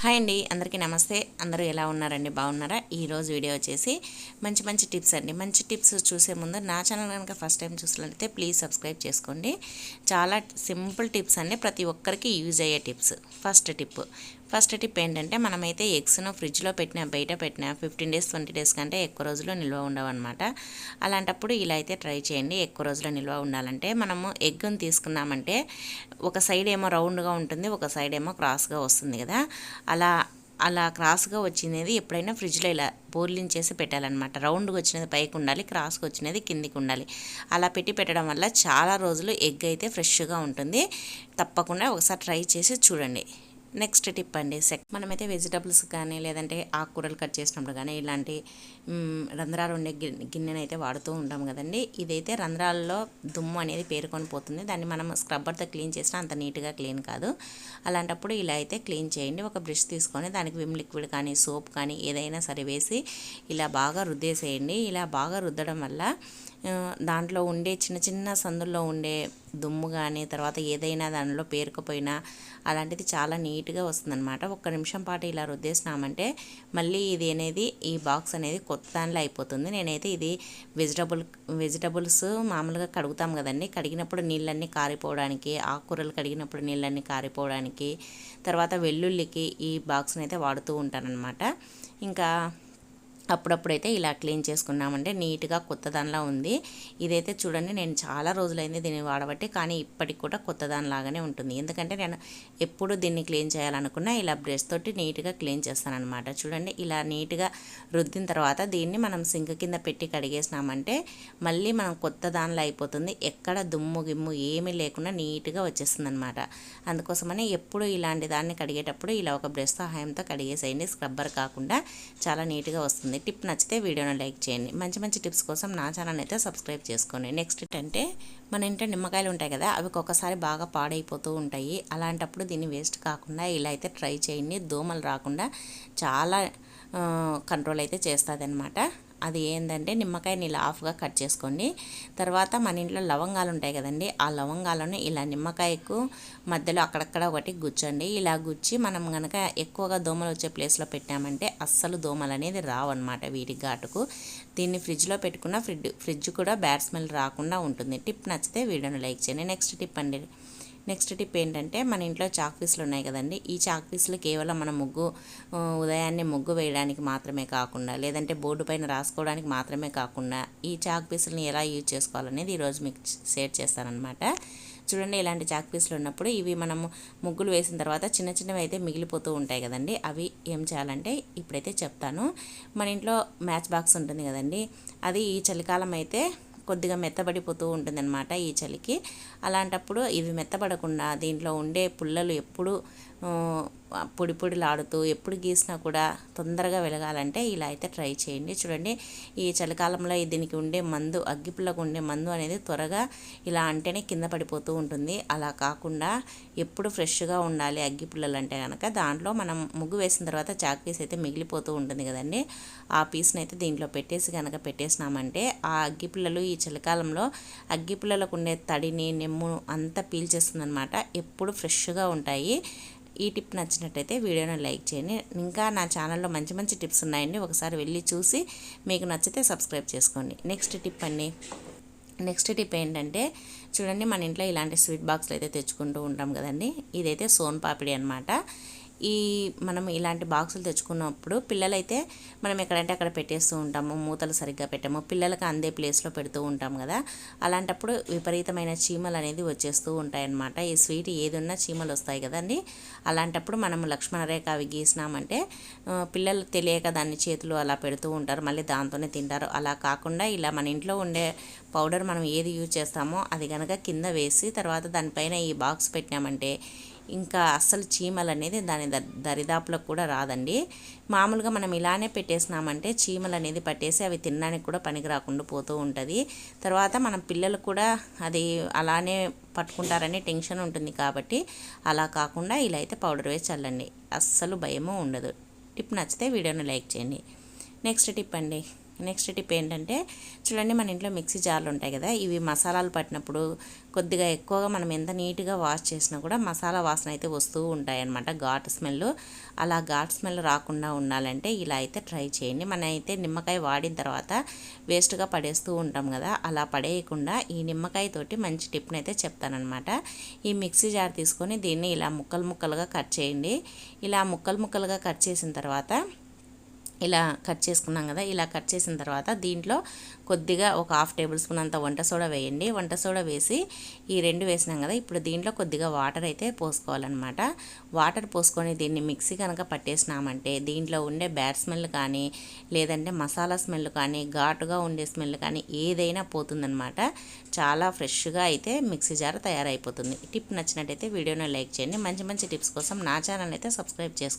Hi అండి అందరికీ నమస్తే. అందరూ ఎలా ఉన్నారండి? బాగున్నారా? ఈరోజు వీడియో వచ్చేసి మంచి మంచి టిప్స్ అండి. మంచి టిప్స్ చూసే ముందు నా ఛానల్ కనుక ఫస్ట్ టైం చూసినట్లయితే ప్లీజ్ సబ్స్క్రైబ్ చేసుకోండి. చాలా సింపుల్ టిప్స్ అండి. ప్రతి ఒక్కరికి యూజ్ అయ్యే tips. First tip first tip ఏంటంటే మనమైతే ఎగ్స్ను ఫ్రిడ్జ్లో పెట్టిన బయట పెట్టిన ఫిఫ్టీన్ డేస్ ట్వంటీ డేస్ కంటే ఎక్కువ రోజులు నిల్వ ఉండవన్నమాట. అలాంటప్పుడు ఇలా అయితే ట్రై చేయండి. ఎక్కువ రోజులు నిల్వ ఉండాలంటే మనము ఎగ్ను తీసుకున్నామంటే ఒక సైడ్ ఏమో రౌండ్గా ఉంటుంది ఒక సైడ్ ఏమో క్రాస్గా వస్తుంది కదా. అలా అలా క్రాస్గా వచ్చినది ఎప్పుడైనా ఫ్రిడ్జ్లో ఇలా బోర్లించేసి పెట్టాలన్నమాట. రౌండ్గా వచ్చినది పైకి ఉండాలి క్రాస్గా వచ్చినది కిందికి ఉండాలి. అలా పెట్టి పెట్టడం వల్ల చాలా రోజులు ఎగ్ అయితే ఫ్రెష్గా ఉంటుంది. తప్పకుండా ఒకసారి ట్రై చేసి చూడండి. నెక్స్ట్ టిప్ అండి సెక్ మనమైతే వెజిటబుల్స్ కానీ లేదంటే ఆకుకూరలు కట్ చేసినప్పుడు కానీ ఇలాంటి రంధ్రాలు ఉండే గిన్నెను అయితే వాడుతూ ఉంటాం కదండి. ఇదైతే రంధ్రాల్లో దుమ్ము అనేది పేరుకొని పోతుంది. దాన్ని మనం స్క్రబ్బర్తో క్లీన్ చేసినా అంత నీట్గా క్లీన్ కాదు. అలాంటప్పుడు ఇలా అయితే క్లీన్ చేయండి. ఒక బ్రష్ తీసుకొని దానికి విమ్ లిక్విడ్ కానీ సోప్ కానీ ఏదైనా సరే వేసి ఇలా బాగా రుద్దేసేయండి. ఇలా బాగా రుద్దడం వల్ల దాంట్లో ఉండే చిన్న చిన్న సందుల్లో ఉండే దుమ్ము కానీ తర్వాత ఏదైనా దానిలో పేరుకుపోయినా అలాంటిది చాలా నీట్గా వస్తుందన్నమాట. ఒక్క నిమిషం పాటు ఇలా రుద్దేసినామంటే మళ్ళీ ఇది అనేది ఈ బాక్స్ అనేది కొత్త దానిలో అయిపోతుంది. నేనైతే ఇది వెజిటబుల్ వెజిటబుల్స్ మామూలుగా కడుగుతాం కదండి. కడిగినప్పుడు నీళ్ళన్నీ కారిపోవడానికి ఆకుకూరలు కడిగినప్పుడు నీళ్ళన్నీ కారిపోవడానికి తర్వాత వెల్లుల్లికి ఈ బాక్స్ని అయితే వాడుతూ ఉంటానన్నమాట. ఇంకా అప్పుడప్పుడైతే ఇలా క్లీన్ చేసుకున్నామంటే నీట్గా కొత్త దానిలా ఉంది. ఇదైతే చూడండి నేను చాలా రోజులైంది దీన్ని వాడబట్టి కానీ ఇప్పటికి కూడా కొత్తదానిలాగానే ఉంటుంది. ఎందుకంటే నేను ఎప్పుడు దీన్ని క్లీన్ చేయాలనుకున్నా ఇలా బ్రష్ తోటి నీట్గా క్లీన్ చేస్తానమాట చూడండి ఇలా నీట్గా రుద్దిన తర్వాత దీన్ని మనం సింక్ కింద పెట్టి కడిగేసినామంటే మళ్ళీ మనం కొత్త దానిలో అయిపోతుంది. ఎక్కడ దుమ్ము గిమ్ము ఏమీ లేకుండా నీట్గా వచ్చేస్తుంది అనమాట అందుకోసమని ఎప్పుడు ఇలాంటి దాన్ని కడిగేటప్పుడు ఇలా ఒక బ్రష్ సహాయంతో కడిగేసేయండి. స్క్రబ్బర్ కాకుండా చాలా నీట్గా వస్తుంది. ఉంటుంది టిప్ నచ్చితే వీడియోని లైక్ చేయండి. మంచి మంచి టిప్స్ కోసం నా ఛానల్ అయితే సబ్స్క్రైబ్ చేసుకోండి. నెక్స్ట్ అంటే మన ఇంట్లో నిమ్మకాయలు ఉంటాయి కదా అవి ఒక్కొక్కసారి బాగా పాడైపోతూ ఉంటాయి. అలాంటప్పుడు దీన్ని వేస్ట్ కాకుండా ఇలా అయితే ట్రై చేయండి. దోమలు రాకుండా చాలా కంట్రోల్ అయితే చేస్తుంది అనమాట అది ఏంటంటే నిమ్మకాయని ఇలా ఆఫ్గా కట్ చేసుకోండి. తర్వాత మన ఇంట్లో లవంగాలు ఉంటాయి కదండి ఆ లవంగాలను ఇలా నిమ్మకాయకు మధ్యలో అక్కడక్కడ ఒకటి గుచ్చండి. ఇలా గుచ్చి మనం కనుక ఎక్కువగా దోమలు వచ్చే ప్లేస్లో పెట్టామంటే అస్సలు దోమలు అనేది రావన్నమాట వీటి ఘాటుకు. దీన్ని ఫ్రిడ్జ్లో పెట్టుకున్న ఫ్రిడ్జ్ ఫ్రిడ్జ్ కూడా బ్యాడ్ స్మెల్ రాకుండా ఉంటుంది. టిప్ నచ్చితే వీడియోను లైక్ చేయండి. నెక్స్ట్ టిప్ అండి. నెక్స్ట్ టిప్ ఏంటంటే మన ఇంట్లో చాక్ పీసులు ఉన్నాయి కదండి. ఈ చాక్ పీసులు కేవలం మన ముగ్గు ఉదయాన్నే ముగ్గు వేయడానికి మాత్రమే కాకుండా లేదంటే బోర్డు పైన రాసుకోవడానికి మాత్రమే కాకుండా ఈ చాక్ పీసులని ఎలా యూజ్ చేసుకోవాలనేది ఈరోజు మీకు షేర్ చేస్తానమాట చూడండి ఇలాంటి చాక్ పీసులు ఉన్నప్పుడు ఇవి మనము ముగ్గులు వేసిన తర్వాత చిన్న చిన్నవి అయితే మిగిలిపోతూ ఉంటాయి కదండి. అవి ఏం చేయాలంటే ఇప్పుడైతే చెప్తాను. మన ఇంట్లో మ్యాచ్ బాక్స్ ఉంటుంది కదండి. అది ఈ చలికాలం అయితే కొద్దిగా మెత్తబడిపోతూ ఉంటుందన్నమాట ఈ చలికి. అలాంటప్పుడు ఇవి మెత్తబడకుండా దీంట్లో ఉండే పుల్లలు ఎప్పుడు పొడి పొడిలాడుతూ ఎప్పుడు గీసినా కూడా తొందరగా వెలగాలంటే ఇలా అయితే ట్రై చేయండి. చూడండి ఈ చలికాలంలో దీనికి ఉండే మందు అగ్గిపుల్లకు ఉండే మందు అనేది త్వరగా ఇలా అంటేనే కింద పడిపోతూ ఉంటుంది. అలా కాకుండా ఎప్పుడు ఫ్రెష్గా ఉండాలి అగ్గిపుల్లలు అంటే కనుక దాంట్లో మనం ముగ్గు వేసిన తర్వాత చాక్ పీస్ అయితే మిగిలిపోతూ ఉంటుంది కదండి. ఆ పీస్ని అయితే దీంట్లో పెట్టేసి కనుక పెట్టేసినామంటే ఆ అగ్గిపుల్లలు ఈ చలికాలంలో అగ్గిపుల్లలకు ఉండే తడిని నెమ్ము అంతా పీల్చేస్తుంది అనమాట ఎప్పుడు ఫ్రెష్గా ఉంటాయి. ఈ టిప్ నచ్చినట్టయితే వీడియోని లైక్ చేయండి. ఇంకా నా ఛానల్లో మంచి మంచి టిప్స్ ఉన్నాయండి. ఒకసారి వెళ్ళి చూసి మీకు నచ్చితే సబ్స్క్రైబ్ చేసుకోండి. నెక్స్ట్ టిప్ అండి. నెక్స్ట్ టిప్ ఏంటంటే చూడండి మన ఇంట్లో ఇలాంటి స్వీట్ బాక్స్లు అయితే తెచ్చుకుంటూ ఉంటాం కదండి. ఇదైతే సోన్ పాపిడి అనమాట ఈ మనం ఇలాంటి బాక్సులు తెచ్చుకున్నప్పుడు పిల్లలైతే మనం ఎక్కడంటే అక్కడ పెట్టేస్తూ ఉంటాము మూతలు సరిగ్గా పెట్టాము పిల్లలకు అందే ప్లేస్లో పెడుతూ ఉంటాం కదా. అలాంటప్పుడు విపరీతమైన చీమలు అనేది వచ్చేస్తూ ఉంటాయన్నమాట. ఈ స్వీట్ ఏదున్నా చీమలు వస్తాయి కదండి. అలాంటప్పుడు మనం లక్ష్మణరేఖ అవి గీసినామంటే పిల్లలు తెలియక దాన్ని చేతులు అలా పెడుతూ ఉంటారు. మళ్ళీ దాంతోనే తింటారు. అలా కాకుండా ఇలా మన ఇంట్లో ఉండే పౌడర్ మనం ఏది యూజ్ చేస్తామో అది కనుక కింద వేసి తర్వాత దానిపైన ఈ బాక్స్ పెట్టినామంటే ఇంకా అస్సలు చీమలు అనేది దాని దరిదాపులకు కూడా రాదండి. మామూలుగా మనం ఇలానే పెట్టేసినామంటే చీమలు అనేది పట్టేసి అవి తినడానికి కూడా పనికి రాకుండా పోతూ ఉంటుంది. తర్వాత మనం పిల్లలు కూడా అది అలానే పట్టుకుంటారనే టెన్షన్ ఉంటుంది కాబట్టి అలా కాకుండా ఇలా అయితే పౌడర్ వేసి చల్లండి. అస్సలు భయము ఉండదు. టిప్ నచ్చితే వీడియోని లైక్ చేయండి. నెక్స్ట్ టిప్ అండి. నెక్స్ట్ టిప్ ఏంటంటే చూడండి మన ఇంట్లో మిక్సీ జార్లు ఉంటాయి కదా ఇవి మసాలాలు పట్టినప్పుడు కొద్దిగా ఎక్కువగా మనం ఎంత నీట్గా వాష్ చేసినా కూడా మసాలా వాసన అయితే వస్తూ ఉంటాయి అన్నమాట ఘాట్ స్మెల్. అలా ఘాట్ స్మెల్ రాకుండా ఉండాలంటే ఇలా అయితే ట్రై చేయండి. మనం అయితే నిమ్మకాయ వాడిన తర్వాత వేస్ట్గా పడేస్తూ ఉంటాం కదా అలా పడేయకుండా ఈ నిమ్మకాయ తోటి మంచి టిప్ని అయితే చెప్తానమాట ఈ మిక్సీ జార్ తీసుకొని దీన్ని ఇలా ముక్కలు ముక్కలుగా కట్ చేయండి. ఇలా ముక్కలు ముక్కలుగా కట్ చేసిన తర్వాత ఇలా కట్ చేసుకున్నాం కదా ఇలా కట్ చేసిన తర్వాత దీంట్లో కొద్దిగా ఒక హాఫ్ టేబుల్ స్పూన్ అంత వంట సోడా వేయండి. వంట సోడా వేసి ఈ రెండు వేసినాం కదా ఇప్పుడు దీంట్లో కొద్దిగా వాటర్ అయితే పోసుకోవాలన్నమాట. వాటర్ పోసుకొని దీన్ని మిక్సీ కనుక పట్టేసినామంటే దీంట్లో ఉండే బ్యాడ్ స్మెల్ కానీ లేదంటే మసాలా స్మెల్ కానీ ఘాటుగా ఉండే స్మెల్ కానీ ఏదైనా పోతుందన్నమాట. చాలా ఫ్రెష్గా అయితే మిక్సీ జార్ తయారైపోతుంది. టిప్ నచ్చినట్టయితే వీడియోని లైక్ చేయండి. మంచి మంచి టిప్స్ కోసం నా ఛానల్ అయితే సబ్స్క్రైబ్ చేసుకోండి.